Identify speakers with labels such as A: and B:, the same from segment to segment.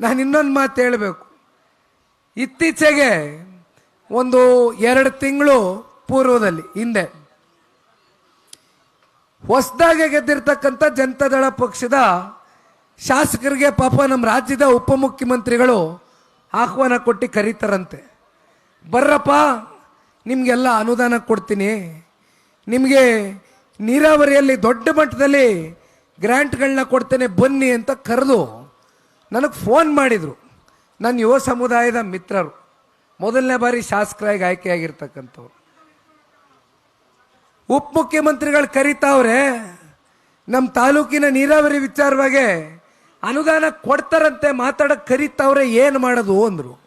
A: ನಾನು ಇನ್ನೊಂದು ಮಾತು ಹೇಳಬೇಕು. ಇತ್ತೀಚೆಗೆ ಒಂದು ಎರಡು ತಿಂಗಳು ಪೂರ್ವದಲ್ಲಿ, ಹಿಂದೆ. ಹೊಸದಾಗಿ ಗೆದ್ದಿರ್ತಕ್ಕಂಥ ಜನತಾದಳ ಪಕ್ಷದ ಶಾಸಕರಿಗೆ ಪಾಪ ನಮ್ಮ ರಾಜ್ಯದ ಉಪಮುಖ್ಯಮಂತ್ರಿಗಳು ಆಹ್ವಾನ ಕೊಟ್ಟು ಕರೀತಾರಂತೆ. ಬರ್ರಪ್ಪ, ನಿಮಗೆಲ್ಲ ಅನುದಾನ ಕೊಡ್ತೀನಿ. ನಿಮಗೆ ನೀರಾವರಿಯಲ್ಲಿ ದೊಡ್ಡ ಮಟ್ಟದಲ್ಲಿ ಗ್ರ್ಯಾಂಟ್ಗಳನ್ನ ಕೊಡ್ತೇನೆ, ಬನ್ನಿ ಅಂತ ಕರೆದು ನನಗೆ ಫೋನ್ ಮಾಡಿದರು. ನನ್ನ ಯುವ ಸಮುದಾಯದ ಮಿತ್ರರು. ಮೊದಲನೇ ಬಾರಿ ಶಾಸಕರಾಗಿ ಆಯ್ಕೆಯಾಗಿರ್ತಕ್ಕಂಥವ್ರು. ಉಪಮುಖ್ಯಮಂತ್ರಿಗಳು ಕರೀತಾವ್ರೆ ನಮ್ಮ ತಾಲೂಕಿನ ನೀರಾವರಿ ವಿಚಾರವಾಗಿ ಅನುದಾನ ಕೊಡ್ತಾರಂತೆ ಮಾತಾಡಕ್ಕೆ ಕರೀತಾವ್ರೆ ಏನು ಮಾಡೋದು ಅಂದರು.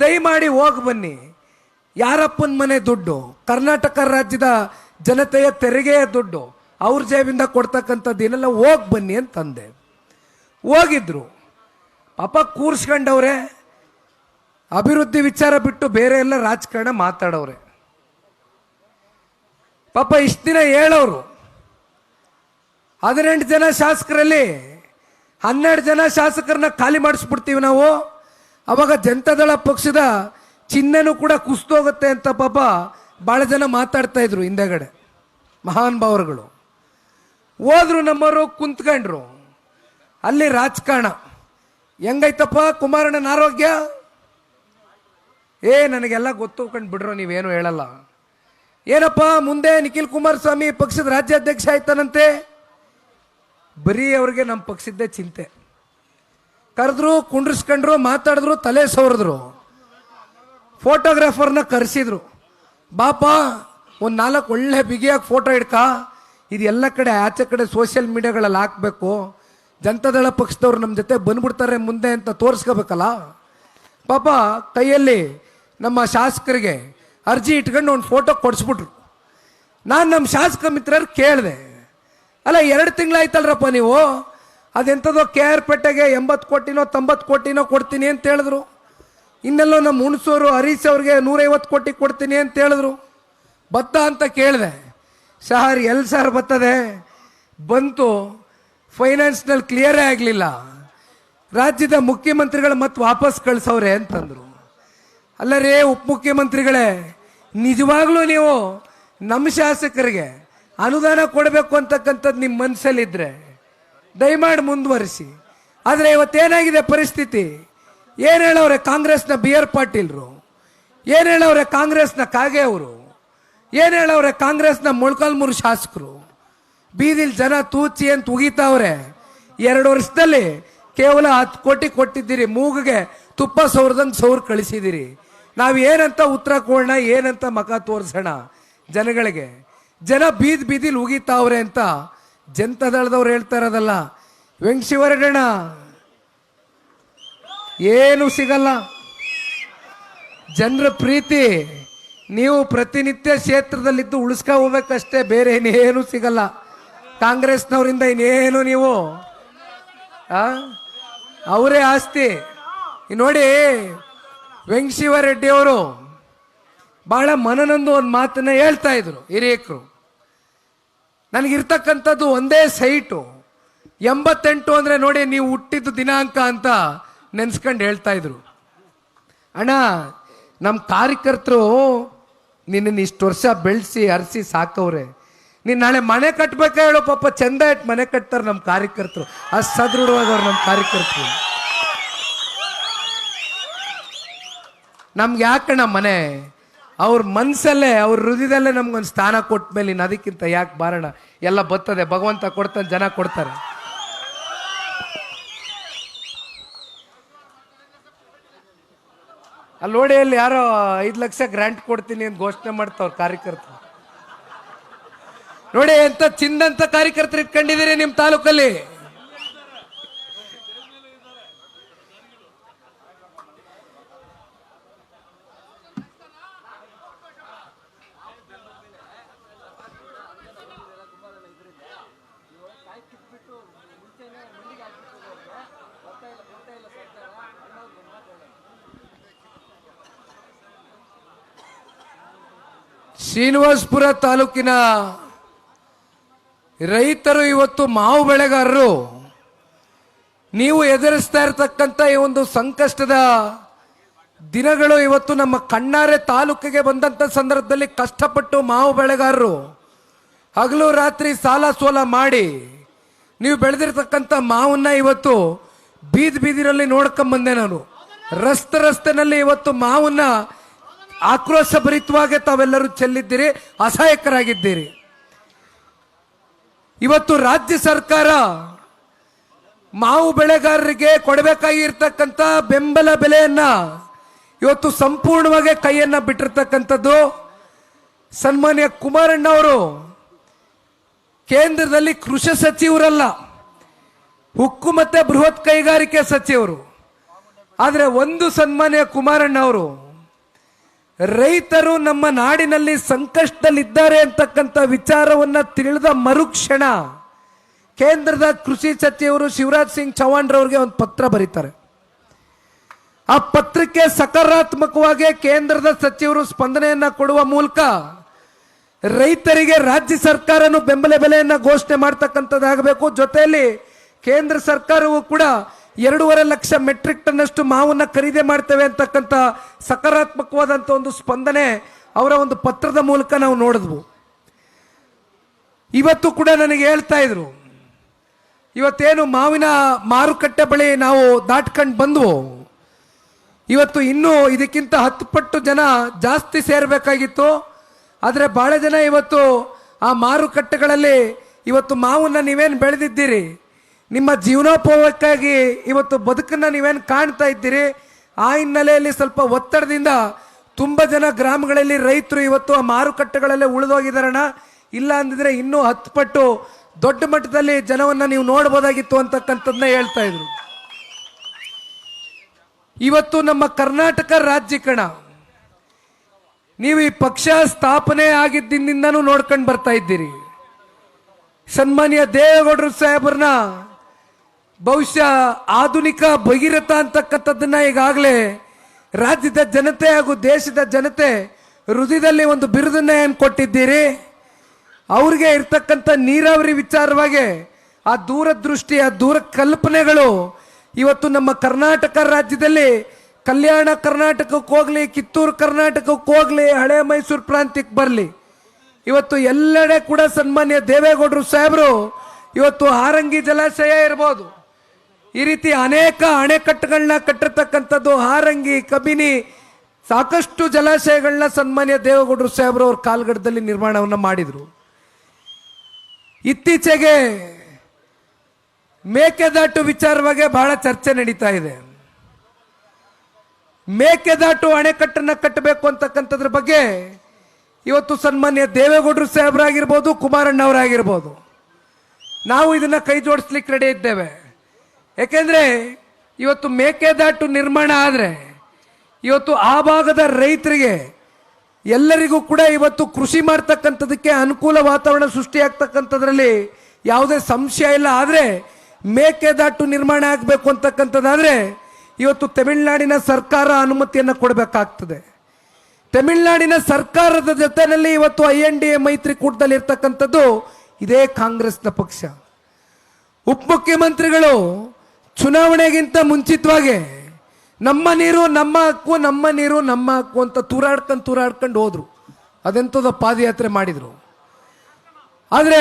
A: ದಯಮಾಡಿ ಹೋಗಿ ಬನ್ನಿ. ಯಾರಪ್ಪನ ಮನೆ ದುಡ್ಡು, ಕರ್ನಾಟಕ ರಾಜ್ಯದ ಜನತೆಯ ತೆರಿಗೆಯ ದುಡ್ಡು, ಅವ್ರ ಜೇಬಿಂದ ಕೊಡ್ತಕ್ಕಂಥದ್ದು ಏನೆಲ್ಲ ಹೋಗಿ ಬನ್ನಿ ಅಂತಂದೆ. ಹೋಗಿದ್ರು. ಪಾಪ ಕೂರ್ಸ್ಕೊಂಡವ್ರೆ, ಅಭಿವೃದ್ಧಿ ವಿಚಾರ ಬಿಟ್ಟು ಬೇರೆ ಎಲ್ಲ ರಾಜಕಾರಣ ಮಾತಾಡೋರೆ ಪಾಪ ಇಷ್ಟು ದಿನ ಹೇಳೋರು. ಹದಿನೆಂಟು ಜನ ಶಾಸಕರಲ್ಲಿ ಹನ್ನೆರಡು ಜನ ಶಾಸಕರನ್ನ ಖಾಲಿ ಮಾಡಿಸ್ಬಿಡ್ತೀವಿ ನಾವು. ಅವಾಗ ಜನತಾದಳ ಪಕ್ಷದ ಚಿಹ್ನೆನೂ ಕೂಡ ಕುಸ್ತೋಗುತ್ತೆ ಅಂತ ಪಾಪ ಭಾಳ ಜನ ಮಾತಾಡ್ತಾ ಇದ್ರು ಹಿಂದೆಗಡೆ. ಮಹಾನ್ ಭಾವರುಗಳು. ಹೋದ್ರು ನಮ್ಮವರು, ಕುಂತ್ಕೊಂಡ್ರು. ಅಲ್ಲಿ ರಾಜಕಾರಣ. ಹೆಂಗೈತಪ್ಪ ಕುಮಾರಣ್ಣನ ಆರೋಗ್ಯ? ಏ, ನನಗೆಲ್ಲ ಗೊತ್ತು ಕಂಡು ಬಿಡ್ರೋ, ನೀವೇನು ಹೇಳಲ್ಲ. ಏನಪ್ಪ, ಮುಂದೆ ನಿಖಿಲ್ ಕುಮಾರಸ್ವಾಮಿ ಪಕ್ಷದ ರಾಜ್ಯಾಧ್ಯಕ್ಷ ಆಯ್ತಾನಂತೆ? ಬರೀ ಅವ್ರಿಗೆ ನಮ್ಮ ಪಕ್ಷದ್ದೇ ಚಿಂತೆ. ಕರೆದ್ರು, ಕುಂಡ್ರಿಸ್ಕೊಂಡ್ರು, ಮಾತಾಡಿದ್ರು, ತಲೆ ಸವರಿದ್ರು. ಫೋಟೋಗ್ರಾಫರ್ನ ಕರೆಸಿದ್ರು. ಬಾಪ, ಒಂದು ನಾಲ್ಕು ಒಳ್ಳೆ ಬಿಗಿಯಾಗಿ ಫೋಟೋ ಹಿಡ್ಕ ಇದು ಎಲ್ಲ ಕಡೆ ಆಚೆ ಕಡೆ ಸೋಷಿಯಲ್ ಮೀಡಿಯಾಗಳಲ್ಲಿ ಹಾಕಬೇಕು. ಜನತಾದಳ ಪಕ್ಷದವ್ರು ನಮ್ಮ ಜೊತೆ ಬಂದ್ಬಿಡ್ತಾರೆ ಮುಂದೆ ಅಂತ ತೋರಿಸ್ಕೋಬೇಕಲ್ಲ? ಪಾಪ ಕೈಯಲ್ಲಿ ನಮ್ಮ ಶಾಸಕರಿಗೆ ಅರ್ಜಿ ಇಟ್ಕೊಂಡು ಒಂದು ಫೋಟೋ ಕೊಡಿಸ್ಬಿಟ್ರು. ನಾನು ನಮ್ಮ ಶಾಸಕ ಮಿತ್ರರು ಕೇಳಿದೆ, ಅಲ್ಲ, ಎರಡು ತಿಂಗಳಾಯ್ತಲ್ರಪ್ಪ ನೀವು? ಅದೆಂಥದೋ ಕೆ ಆರ್ ಪೇಟೆಗೆ ಎಂಬತ್ತು ಕೋಟಿನೋ ತೊಂಬತ್ತು ಕೋಟಿನೋ ಕೊಡ್ತೀನಿ ಅಂತ ಹೇಳಿದ್ರು. ಇನ್ನೆಲ್ಲೋ ನಮ್ಮ ಹುಣಸೂರು ಹರೀಶ್ ಅವ್ರಿಗೆ ನೂರೈವತ್ತು ಕೋಟಿ ಕೊಡ್ತೀನಿ ಅಂತ ಹೇಳಿದ್ರು. ಬತ್ತ ಅಂತ ಕೇಳಿದೆ ಸರ್ ಎಲ್ಲಿ ಸರ್ ಬರ್ತದೆ ಬಂತು ಫೈನಾನ್ಸ್ನಲ್ಲಿ ಕ್ಲಿಯರೇ ಆಗಲಿಲ್ಲ. ರಾಜ್ಯದ ಮುಖ್ಯಮಂತ್ರಿಗಳು ಮತ್ತೆ ವಾಪಸ್ ಕಳಿಸವ್ರೆ ಅಂತಂದರು. ಅಲ್ಲ ರೇ ಉಪಮುಖ್ಯಮಂತ್ರಿಗಳೇ ನಿಜವಾಗ್ಲೂ ನೀವು ನಮ್ಮ ಶಾಸಕರಿಗೆ ಅನುದಾನ ಕೊಡಬೇಕು ಅಂತಕ್ಕಂಥದ್ದು ನಿಮ್ಮ ಮನಸ್ಸಲ್ಲಿದ್ದರೆ ದಯಮಾಡಿ ಮುಂದುವರಿಸಿ. ಆದರೆ ಇವತ್ತೇನಾಗಿದೆ ಪರಿಸ್ಥಿತಿ? ಏನು ಹೇಳವ್ರೆ ಕಾಂಗ್ರೆಸ್ನ ಬಿ ಆರ್ ಪಾಟೀಲ್ರು? ಏನು ಹೇಳವ್ರೆ ಕಾಂಗ್ರೆಸ್ನ ಕಾಗೆ ಅವರು? ಏನು ಹೇಳವ್ರೆ ಕಾಂಗ್ರೆಸ್ನ ಮೊಳಕಾಲ್ಮೂರು ಶಾಸಕರು? ಬೀದಿಲ್ ಜನ ತೂಚಿ ಅಂತ ಉಗಿತಾವ್ರೆ. ಎರಡು ವರ್ಷದಲ್ಲಿ ಕೇವಲ ಹತ್ತು ಕೋಟಿ ಕೊಟ್ಟಿದ್ದೀರಿ, ಮೂಗಿಗೆ ತುಪ್ಪ ಸೌರ್ದಂಗೆ ಸೌರ್ ಕಳಿಸಿದ್ದೀರಿ. ನಾವು ಏನಂತ ಉತ್ತರ ಕೊಡೋಣ, ಏನಂತ ಮಕ ತೋರಿಸೋಣ ಜನಗಳಿಗೆ. ಜನ ಬೀದ್ ಬೀದಿಲಿ ಉಗಿತಾವ್ರೆ ಅಂತ ಜನತಾದಳದವ್ರು ಹೇಳ್ತಾ ಇರೋದಲ್ಲ. ವೆಂಕಶಿವರಡಣ ಏನು ಸಿಗಲ್ಲ. ಜನರ ಪ್ರೀತಿ, ನೀವು ಪ್ರತಿನಿತ್ಯ ಕ್ಷೇತ್ರದಲ್ಲಿದ್ದು ಉಳಿಸ್ಕೊ ಹೋಗ್ಬೇಕಷ್ಟೇ, ಬೇರೆ ಇನ್ನೇನು ಸಿಗಲ್ಲ. ಕಾಂಗ್ರೆಸ್ನವರಿಂದ ಇನ್ನೇನು ನೀವು? ಅವರೇ ಆಸ್ತಿ. ನೋಡಿ ವೆಂಕಶಿವರೆಡ್ಡಿ ಅವರು ಬಹಳ ಮನನೊಂದು ಒಂದು ಮಾತನ್ನ ಹೇಳ್ತಾ ಇದ್ರು ಹಿರಿಯಕರು. ನನಗಿರ್ತಕ್ಕಂಥದ್ದು ಒಂದೇ ಸೈಟು. ಎಂಬತ್ತೆಂಟು ಅಂದರೆ ನೋಡಿ, ನೀವು ಹುಟ್ಟಿದ ದಿನಾಂಕ ಅಂತ ನೆನ್ಸ್ಕೊಂಡು ಹೇಳ್ತಾ ಇದ್ರು. ಅಣ್ಣ ನಮ್ಮ ಕಾರ್ಯಕರ್ತರು ನಿನ್ನನ್ನು ಇಷ್ಟು ವರ್ಷ ಬೆಳೆಸಿ, ಅರಸಿ ಸಾಕವ್ರೆ. ನೀನು ನಾಳೆ ಮನೆ ಕಟ್ಬೇಕ ಹೇಳೋ ಪಾಪ ಚಂದ ಇಟ್ಟು ಮನೆ ಕಟ್ತಾರೆ ನಮ್ಮ ಕಾರ್ಯಕರ್ತರು. ಅಷ್ಟು ಸದೃಢವಾದವ್ರು ನಮ್ಮ ಕಾರ್ಯಕರ್ತರು. ನಮ್ಗೆ ಯಾಕಣ್ಣ ಮನೆ? ಅವ್ರ ಮನಸ್ಸಲ್ಲೇ ಅವ್ರ ಹೃದಯದಲ್ಲೇ ನಮ್ಗೊಂದು ಸ್ಥಾನ ಕೊಟ್ಟ ಮೇಲೆ ಇನ್ನು ಅದಕ್ಕಿಂತ ಯಾಕೆ ಬಾರಣ ಎಲ್ಲ ಬರ್ತದೆ ಭಗವಂತ ಕೊಡ್ತಾನೆ, ಜನ ಕೊಡ್ತಾರೆ. ಅಲ್ಲಿ ನೋಡಿ ಅಲ್ಲಿ ಯಾರೋ ಐದು ಲಕ್ಷ ಗ್ರಾಂಟ್ ಕೊಡ್ತೀನಿ ಅಂತ ಘೋಷಣೆ ಮಾಡ್ತಾವ್ರ ಕಾರ್ಯಕರ್ತರು. ನೋಡಿ ಎಂತ ಚಿಂದಂತ ಕಾರ್ಯಕರ್ತರು ಇಟ್ಕೊಂಡಿದ್ದೀರಿ ನಿಮ್ಮ ತಾಲೂಕಲ್ಲಿ? ಶ್ರೀನಿವಾಸಪುರ ತಾಲೂಕಿನ ರೈತರು ಇವತ್ತು ಮಾವು ಬೆಳೆಗಾರರು. ನೀವು ಎದುರಿಸ್ತಾ ಇರತಕ್ಕಂಥ ಈ ಒಂದು ಸಂಕಷ್ಟದ ದಿನಗಳು ಇವತ್ತು ನಮ್ಮ ಕಣ್ಣಾರೆ ತಾಲೂಕಿಗೆ ಬಂದಂತ ಸಂದರ್ಭದಲ್ಲಿ ಕಷ್ಟಪಟ್ಟು ಮಾವು ಬೆಳೆಗಾರರು. ಹಗಲು ರಾತ್ರಿ ಸಾಲ ಸೋಲ ಮಾಡಿ ನೀವು ಬೆಳೆದಿರ್ತಕ್ಕಂಥ ಮಾವನ್ನ ಇವತ್ತು ಬೀದಿ ಬೀದಿನಲ್ಲಿ ನೋಡ್ಕೊಂಬಂದೆ ನಾನು. ರಸ್ತೆ ರಸ್ತೆನಲ್ಲಿ ಇವತ್ತು ಮಾವನ್ನ ಆಕ್ರೋಶ ಭರಿತವಾಗಿ ತಾವೆಲ್ಲರೂ ಚೆಲ್ಲಿದ್ದೀರಿ, ಅಸಹಾಯಕರಾಗಿದ್ದೀರಿ. ಇವತ್ತು ರಾಜ್ಯ ಸರ್ಕಾರ ಮಾವು ಬೆಳೆಗಾರರಿಗೆ ಕೊಡಬೇಕಾಗಿರ್ತಕ್ಕಂಥ ಬೆಂಬಲ ಬೆಲೆಯನ್ನ ಇವತ್ತು ಸಂಪೂರ್ಣವಾಗಿ ಕೈಯನ್ನ ಬಿಟ್ಟಿರ್ತಕ್ಕಂಥದ್ದು ಸನ್ಮಾನ್ಯ ಕುಮಾರಣ್ಣ ಅವರು. ಕೇಂದ್ರದಲ್ಲಿ ಕೃಷಿ ಸಚಿವರಲ್ಲ ಉಕ್ಕು ಮತ್ತೆ ಬೃಹತ್ ಕೈಗಾರಿಕೆ ಸಚಿವರು. ಆದರೆ ಒಂದು ಸನ್ಮಾನ್ಯ ಕುಮಾರಣ್ಣ ಅವರು ರೈತರು ನಮ್ಮ ನಾಡಿನಲ್ಲಿ ಸಂಕಷ್ಟದಲ್ಲಿದ್ದಾರೆ ಅಂತಕ್ಕಂಥ ವಿಚಾರವನ್ನ ತಿಳಿದ ಮರುಕ್ಷಣ ಕೇಂದ್ರದ ಕೃಷಿ ಸಚಿವರು ಶಿವರಾಜ್ ಸಿಂಗ್ ಚೌಹಾಣ್ರವ್ರಿಗೆ ಒಂದು ಪತ್ರ ಬರೀತಾರೆ. ಆ ಪತ್ರಕ್ಕೆ ಸಕಾರಾತ್ಮಕವಾಗಿ ಕೇಂದ್ರದ ಸಚಿವರು ಸ್ಪಂದನೆಯನ್ನ ಕೊಡುವ ಮೂಲಕ ರೈತರಿಗೆ ರಾಜ್ಯ ಸರ್ಕಾರನು ಬೆಂಬಲ ಬೆಲೆಯನ್ನ ಘೋಷಣೆ ಮಾಡ್ತಕ್ಕಂಥದ್ದಾಗಬೇಕು. ಜೊತೆಯಲ್ಲಿ ಕೇಂದ್ರ ಸರ್ಕಾರವು ಕೂಡ ಎರಡೂವರೆ ಲಕ್ಷ ಮೆಟ್ರಿಕ್ ಟನ್ನಷ್ಟು ಮಾವನ್ನ ಖರೀದಿ ಮಾಡ್ತೇವೆ ಅಂತಕ್ಕಂಥ ಸಕಾರಾತ್ಮಕವಾದಂಥ ಒಂದು ಸ್ಪಂದನೆ ಅವರ ಒಂದು ಪತ್ರದ ಮೂಲಕ ನಾವು ನೋಡಿದ್ವು. ಇವತ್ತು ಕೂಡ ನನಗೆ ಹೇಳ್ತಾ ಇದ್ರು, ಇವತ್ತೇನು ಮಾವಿನ ಮಾರುಕಟ್ಟೆ ಬಳಿ ನಾವು ದಾಟ್ಕೊಂಡು ಬಂದ್ವು? ಇವತ್ತು ಇನ್ನೂ ಇದಕ್ಕಿಂತ ಹತ್ತು ಪಟ್ಟು ಜನ ಜಾಸ್ತಿ ಸೇರಬೇಕಾಗಿತ್ತು. ಆದರೆ ಬಹಳ ಜನ ಇವತ್ತು ಆ ಮಾರುಕಟ್ಟೆಗಳಲ್ಲಿ ಇವತ್ತು ಮಾವನ್ನ ನೀವೇನು ಬೆಳೆದಿದ್ದೀರಿ? ನಿಮ್ಮ ಜೀವನೋಪಯೋಗಕ್ಕಾಗಿ ಇವತ್ತು ಬದುಕನ್ನು ನೀವೇನು ಕಾಣ್ತಾ ಇದ್ದೀರಿ? ಆ ಹಿನ್ನೆಲೆಯಲ್ಲಿ ಸ್ವಲ್ಪ ಒತ್ತಡದಿಂದ ತುಂಬ ಜನ ಗ್ರಾಮಗಳಲ್ಲಿ ರೈತರು ಇವತ್ತು ಆ ಮಾರುಕಟ್ಟೆಗಳಲ್ಲೇ ಉಳಿದೋಗಿದಾರಣ ಇಲ್ಲ ಅಂದಿದ್ರೆ ಇನ್ನೂ ಹತ್ತು ಪಟ್ಟು ದೊಡ್ಡ ಮಟ್ಟದಲ್ಲಿ ಜನವನ್ನ ನೀವು ನೋಡ್ಬೋದಾಗಿತ್ತು ಅಂತಕ್ಕಂಥದ್ದನ್ನ ಹೇಳ್ತಾ ಇದ್ರು. ಇವತ್ತು ನಮ್ಮ ಕರ್ನಾಟಕ ರಾಜ್ಯ ಕಣ, ನೀವು ಈ ಪಕ್ಷ ಸ್ಥಾಪನೆ ಆಗಿದ್ದಿಂದನೂ ನೋಡ್ಕೊಂಡು ಬರ್ತಾ ಇದ್ದೀರಿ. ಸನ್ಮಾನ್ಯ ದೇವೇಗೌಡರು ಸಾಹೇಬ್ರನ್ನ ಬಹುಶಃ ಆಧುನಿಕ ಭಗೀರಥ ಅಂತಕ್ಕಂಥದ್ದನ್ನ ಈಗಾಗಲೇ ರಾಜ್ಯದ ಜನತೆ ಹಾಗೂ ದೇಶದ ಜನತೆ ಹೃದಯದಲ್ಲಿ ಒಂದು ಬಿರುದನ್ನ ಏನು ಕೊಟ್ಟಿದ್ದೀರಿ? ಅವ್ರಿಗೆ ಇರ್ತಕ್ಕಂಥ ನೀರಾವರಿ ವಿಚಾರವಾಗಿ ಆ ದೂರದೃಷ್ಟಿ, ಆ ದೂರ ಕಲ್ಪನೆಗಳು ಇವತ್ತು ನಮ್ಮ ಕರ್ನಾಟಕ ರಾಜ್ಯದಲ್ಲಿ ಕಲ್ಯಾಣ ಕರ್ನಾಟಕಕ್ಕೆ ಹೋಗ್ಲಿ, ಕಿತ್ತೂರು ಕರ್ನಾಟಕಕ್ಕೆ ಹೋಗ್ಲಿ, ಹಳೆ ಮೈಸೂರು ಪ್ರಾಂತ್ಯಕ್ಕೆ ಬರಲಿ. ಇವತ್ತು ಎಲ್ಲೆಡೆ ಕೂಡ ಸನ್ಮಾನ್ಯ ದೇವೇಗೌಡರು ಸಾಹೇಬರು ಇವತ್ತು ಹಾರಂಗಿ ಜಲಾಶಯ ಇರ್ಬೋದು. ಈ ರೀತಿ ಅನೇಕ ಅಣೆಕಟ್ಟುಗಳನ್ನ ಕಟ್ಟಿರ್ತಕ್ಕಂಥದ್ದು ಹಾರಂಗಿ, ಕಬಿನಿ, ಸಾಕಷ್ಟು ಜಲಾಶಯಗಳನ್ನ ಸನ್ಮಾನ್ಯ ದೇವೇಗೌಡರು ಸಾಹೇಬರು ಅವ್ರ ಕಾಲ್ಗಡದಲ್ಲಿ ನಿರ್ಮಾಣವನ್ನು ಮಾಡಿದ್ರು. ಇತ್ತೀಚೆಗೆ ಮೇಕೆದಾಟು ವಿಚಾರವಾಗಿ ಬಹಳ ಚರ್ಚೆ ನಡೀತಾ ಇದೆ. ಮೇಕೆದಾಟು ಅಣೆಕಟ್ಟನ್ನು ಕಟ್ಟಬೇಕು ಅಂತಕ್ಕಂಥದ್ರ ಬಗ್ಗೆ ಇವತ್ತು ಸನ್ಮಾನ್ಯ ದೇವೇಗೌಡರು ಸಾಹೇಬರಾಗಿರ್ಬೋದು, ಕುಮಾರಣ್ಣವರಾಗಿರ್ಬೋದು. ನಾವು ಇದನ್ನ ಕೈ ಜೋಡಿಸ್ಲಿಕ್ಕೆ ರೆಡಿ ಇದ್ದೇವೆ. ಯಾಕೆಂದ್ರೆ ಇವತ್ತು ಮೇಕೆದಾಟು ನಿರ್ಮಾಣ ಆದರೆ ಇವತ್ತು ಆ ಭಾಗದ ರೈತರಿಗೆ ಎಲ್ಲರಿಗೂ ಕೂಡ ಇವತ್ತು ಕೃಷಿ ಮಾಡ್ತಕ್ಕಂಥದಕ್ಕೆ ಅನುಕೂಲ ವಾತಾವರಣ ಸೃಷ್ಟಿಯಾಗ್ತಕ್ಕಂಥದ್ರಲ್ಲಿ ಯಾವುದೇ ಸಂಶಯ ಇಲ್ಲ. ಆದರೆ ಮೇಕೆದಾಟು ನಿರ್ಮಾಣ ಆಗಬೇಕು ಅಂತಕ್ಕಂಥದ್ದಾದರೆ ಇವತ್ತು ತಮಿಳುನಾಡಿನ ಸರ್ಕಾರ ಅನುಮತಿಯನ್ನು ಕೊಡಬೇಕಾಗ್ತದೆ. ತಮಿಳುನಾಡಿನ ಸರ್ಕಾರದ ಜೊತೆಯಲ್ಲಿ ಇವತ್ತು ಐ ಎನ್ ಡಿ ಎ ಮೈತ್ರಿಕೂಟದಲ್ಲಿ ಇರ್ತಕ್ಕಂಥದ್ದು ಇದೇ ಕಾಂಗ್ರೆಸ್ನ ಪಕ್ಷ. ಉಪಮುಖ್ಯಮಂತ್ರಿಗಳು ಚುನಾವಣೆಗಿಂತ ಮುಂಚಿತವಾಗಿ ನಮ್ಮ ನೀರು ನಮ್ಮ ಹಕ್ಕು, ನಮ್ಮ ನೀರು, ನಮ್ಮ ಹಕ್ಕು ಅಂತ ತೂರಾಡ್ಕೊಂಡು ತೂರಾಡ್ಕೊಂಡು ಹೋದರು. ಅದೆಂಥದ್ದು ಪಾದಯಾತ್ರೆ ಮಾಡಿದ್ರು. ಆದರೆ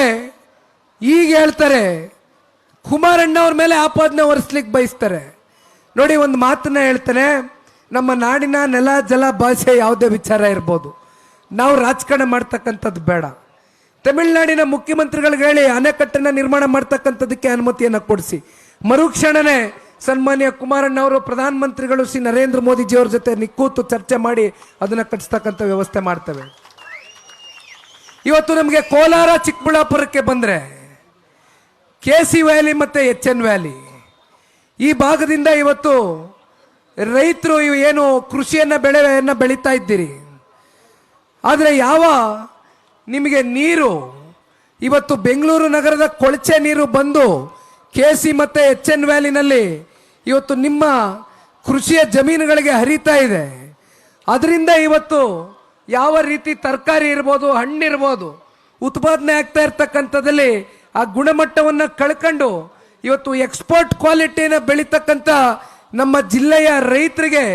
A: ಈಗ ಹೇಳ್ತಾರೆ ಕುಮಾರಣ್ಣ ಅವ್ರ ಮೇಲೆ ಆಪಾದನೆ ಒರೆಸ್ಲಿಕ್ಕೆ ಬಯಸ್ತಾರೆ. ನೋಡಿ ಒಂದು ಮಾತನ್ನ ಹೇಳ್ತಾರೆ ನಮ್ಮ ನಾಡಿನ ನೆಲ, ಜಲ, ಭಾಷೆ ಯಾವುದೇ ವಿಚಾರ ಇರ್ಬೋದು. ನಾವು ರಾಜಕಾರಣ ಮಾಡ್ತಕ್ಕಂಥದ್ದು ಬೇಡ. ತಮಿಳುನಾಡಿನ ಮುಖ್ಯಮಂತ್ರಿಗಳಿಗೆ ಹೇಳಿ ಅಣೆಕಟ್ಟನ್ನ ನಿರ್ಮಾಣ ಮಾಡ್ತಕ್ಕಂಥದ್ದಕ್ಕೆ ಅನುಮತಿಯನ್ನು ಕೊಡಿಸಿ. ಮರುಕ್ಷಣನೇ ಸನ್ಮಾನ್ಯ ಕುಮಾರಣ್ಣ ಅವರು ಪ್ರಧಾನಮಂತ್ರಿಗಳು ಶ್ರೀ ನರೇಂದ್ರ ಮೋದಿಜಿಯವ್ರ ಜೊತೆ ನಿಕ್ಕೂತು ಚರ್ಚೆ ಮಾಡಿ ಅದನ್ನ ಕಟ್ಟಿಸ್ತಕ್ಕಂಥ ವ್ಯವಸ್ಥೆ ಮಾಡ್ತೇವೆ. ಇವತ್ತು ನಮಗೆ ಕೋಲಾರ ಚಿಕ್ಕಬಳ್ಳಾಪುರಕ್ಕೆ ಬಂದ್ರೆ ಕೆ ಸಿ ವ್ಯಾಲಿ ಮತ್ತೆ ಎಚ್ ಎನ್ ವ್ಯಾಲಿ. ಈ ಭಾಗದಿಂದ ಇವತ್ತು ರೈತರು ಇವು ಏನು ಕೃಷಿಯನ್ನ ಬೆಳೆಯನ್ನು ಬೆಳೀತಾ ಇದ್ದೀರಿ. ಆದರೆ ಯಾವ ನಿಮಗೆ ನೀರು, ಇವತ್ತು ಬೆಂಗಳೂರು ನಗರದ ಕೊಳಚೆ ನೀರು ಬಂದು ಕೆ ಸಿ ಮತ್ತೆ ಎಚ್ ಎನ್ ವ್ಯಾಲಿನಲ್ಲಿ ಇವತ್ತು ನಿಮ್ಮ ಕೃಷಿಯ ಜಮೀನುಗಳಿಗೆ ಹರಿತಾ ಇದೆ. ಅದರಿಂದ ಇವತ್ತು ಯಾವ ರೀತಿ ತರಕಾರಿ ಇರ್ಬೋದು ಹಣ್ಣಿರ್ಬೋದು ಉತ್ಪಾದನೆ ಆಗ್ತಾ ಇರ್ತಕ್ಕಂಥದ್ದಲ್ಲಿ ಆ ಗುಣಮಟ್ಟವನ್ನು ಕಳ್ಕೊಂಡು ಇವತ್ತು ಎಕ್ಸ್ಪೋರ್ಟ್ ಕ್ವಾಲಿಟಿನ ಬೆಳೀತಕ್ಕಂಥ ನಮ್ಮ ಜಿಲ್ಲೆಯ ರೈತರಿಗೆ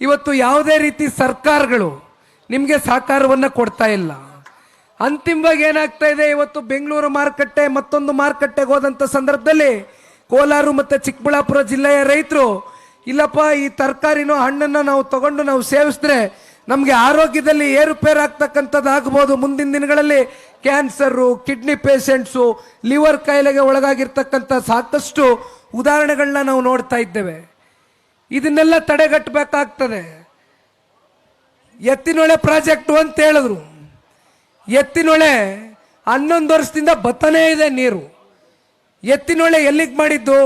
A: ಇವತ್ತು ಯಾವುದೇ ರೀತಿ ಸರ್ಕಾರಗಳು ನಿಮಗೆ ಸಹಕಾರವನ್ನು ಕೊಡ್ತಾ ಇಲ್ಲ. ಅಂತಿಮವಾಗಿ ಏನಾಗ್ತಾ ಇದೆ, ಇವತ್ತು ಬೆಂಗಳೂರು ಮಾರುಕಟ್ಟೆ, ಮತ್ತೊಂದು ಮಾರುಕಟ್ಟೆಗೆ ಹೋದಂಥ ಸಂದರ್ಭದಲ್ಲಿ ಕೋಲಾರ ಮತ್ತು ಚಿಕ್ಕಬಳ್ಳಾಪುರ ಜಿಲ್ಲೆಯ ರೈತರು, ಇಲ್ಲಪ್ಪ, ಈ ತರಕಾರಿನೋ ಹಣ್ಣನ್ನು ನಾವು ತಗೊಂಡು ನಾವು ಸೇವಿಸಿದ್ರೆ ನಮಗೆ ಆರೋಗ್ಯದಲ್ಲಿ ಏರುಪೇರು ಆಗ್ತಕ್ಕಂಥದ್ದು ಆಗ್ಬೋದು. ಮುಂದಿನ ದಿನಗಳಲ್ಲಿ ಕ್ಯಾನ್ಸರು, ಕಿಡ್ನಿ ಪೇಷಂಟ್ಸು, ಲಿವರ್ ಕಾಯಿಲೆಗೆ ಒಳಗಾಗಿರ್ತಕ್ಕಂಥ ಸಾಕಷ್ಟು ಉದಾಹರಣೆಗಳನ್ನ ನಾವು ನೋಡ್ತಾ ಇದ್ದೇವೆ. ಇದನ್ನೆಲ್ಲ ತಡೆಗಟ್ಟಬೇಕಾಗ್ತದೆ. ಎತ್ತಿನೊಳೆ ಪ್ರಾಜೆಕ್ಟು ಅಂತ ಹೇಳಿದ್ರು. ಎತ್ತಿನೊಳೆ ಹನ್ನೊಂದು ವರ್ಷದಿಂದ ಬತ್ತನೇ ಇದೆ ನೀರು. ಎತ್ತಿನೊಳೆ ಎಲ್ಲಿಗೆ ಮಾಡಿದ್ದು?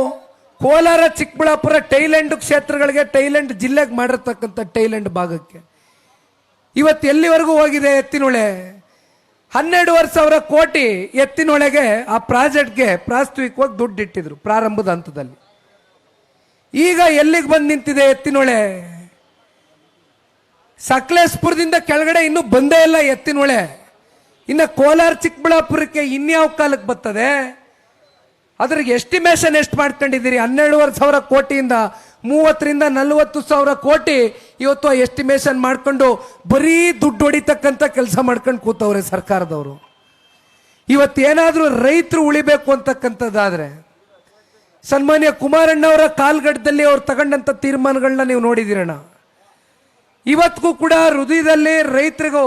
A: ಕೋಲಾರ, ಚಿಕ್ಕಬಳ್ಳಾಪುರ ಟೈಲೆಂಡ್ ಕ್ಷೇತ್ರಗಳಿಗೆ ಟೈಲೆಂಡ್ ಜಿಲ್ಲೆಗೆ ಮಾಡಿರ್ತಕ್ಕಂಥ ಟೈಲೆಂಡ್ ಭಾಗಕ್ಕೆ. ಇವತ್ತು ಎಲ್ಲಿವರೆಗೂ ಹೋಗಿದೆ ಎತ್ತಿನೊಳೆ? ಹನ್ನೆರಡುವರೆ ಸಾವಿರ ಕೋಟಿ ಎತ್ತಿನೊಳೆಗೆ ಆ ಪ್ರಾಜೆಕ್ಟ್ಗೆ ಪ್ರಾಸ್ತಾವಿಕವಾಗಿ ದುಡ್ಡು ಇಟ್ಟಿದ್ರು ಪ್ರಾರಂಭದ ಹಂತದಲ್ಲಿ. ಈಗ ಎಲ್ಲಿಗೆ ಬಂದು ನಿಂತಿದೆ ಎತ್ತಿನೊಳೆ? ಸಕಲೇಶ್ಪುರದಿಂದ ಕೆಳಗಡೆ ಇನ್ನೂ ಬಂದೇ ಇಲ್ಲ ಎತ್ತಿನೊಳೆ. ಇನ್ನು ಕೋಲಾರ ಚಿಕ್ಕಬಳ್ಳಾಪುರಕ್ಕೆ ಇನ್ಯಾವ ಕಾಲಕ್ಕೆ ಬರ್ತದೆ? ಅದ್ರಿಗೆ ಎಸ್ಟಿಮೇಷನ್ ಎಷ್ಟು ಮಾಡ್ಕೊಂಡಿದ್ದೀರಿ? ಹನ್ನೆರಡುವರೆ ಸಾವಿರ ಕೋಟಿಯಿಂದ ಮೂವತ್ತರಿಂದ ನಲವತ್ತು ಸಾವಿರ ಕೋಟಿ ಇವತ್ತು ಎಸ್ಟಿಮೇಷನ್ ಮಾಡ್ಕೊಂಡು ಬರೀ ದುಡ್ಡು ಹೊಡಿತಕ್ಕಂಥ ಕೆಲಸ ಮಾಡ್ಕೊಂಡು ಕೂತವ್ರೆ ಸರ್ಕಾರದವರು. ಇವತ್ತೇನಾದರೂ ರೈತರು ಉಳಿಬೇಕು ಅಂತಕ್ಕಂಥದ್ದಾದರೆ, ಸನ್ಮಾನ್ಯ ಕುಮಾರಣ್ಣವರ ಕಾಲ್ಗಡ್ಡದಲ್ಲಿ ಅವ್ರು ತಗೊಂಡಂಥ ತೀರ್ಮಾನಗಳನ್ನ ನೀವು ನೋಡಿದಿರಣ್ಣ ಇವತ್ತಿಗೂ ಕೂಡ ಹೃದಯದಲ್ಲಿ ರೈತರಿಗೂ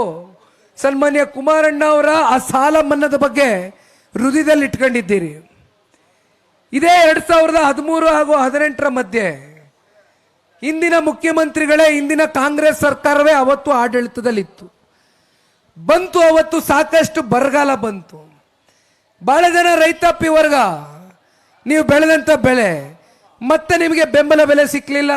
A: ಸನ್ಮಾನ್ಯ ಕುಮಾರಣ್ಣ ಅವರ ಆ ಸಾಲ ಮನ್ನಾದ ಬಗ್ಗೆ ಹೃದಯದಲ್ಲಿ ಇಟ್ಕೊಂಡಿದ್ದೀರಿ ಇದೇ ಎರಡ್ ಸಾವಿರದ ಹದಿಮೂರು ಹಾಗೂ ಹದಿನೆಂಟರ ಮಧ್ಯೆ ಇಂದಿನ ಮುಖ್ಯಮಂತ್ರಿಗಳೇ, ಇಂದಿನ ಕಾಂಗ್ರೆಸ್ ಸರ್ಕಾರವೇ ಅವತ್ತು ಆಡಳಿತದಲ್ಲಿತ್ತು. ಬಂತು ಅವತ್ತು ಸಾಕಷ್ಟು ಬರಗಾಲ ಬಂತು. ಬಹಳ ಜನ ರೈತಾಪಿ ವರ್ಗ ನೀವು ಬೆಳೆದಂಥ ಬೆಳೆ, ಮತ್ತೆ ನಿಮಗೆ ಬೆಂಬಲ ಬೆಲೆ ಸಿಕ್ಕಲಿಲ್ಲ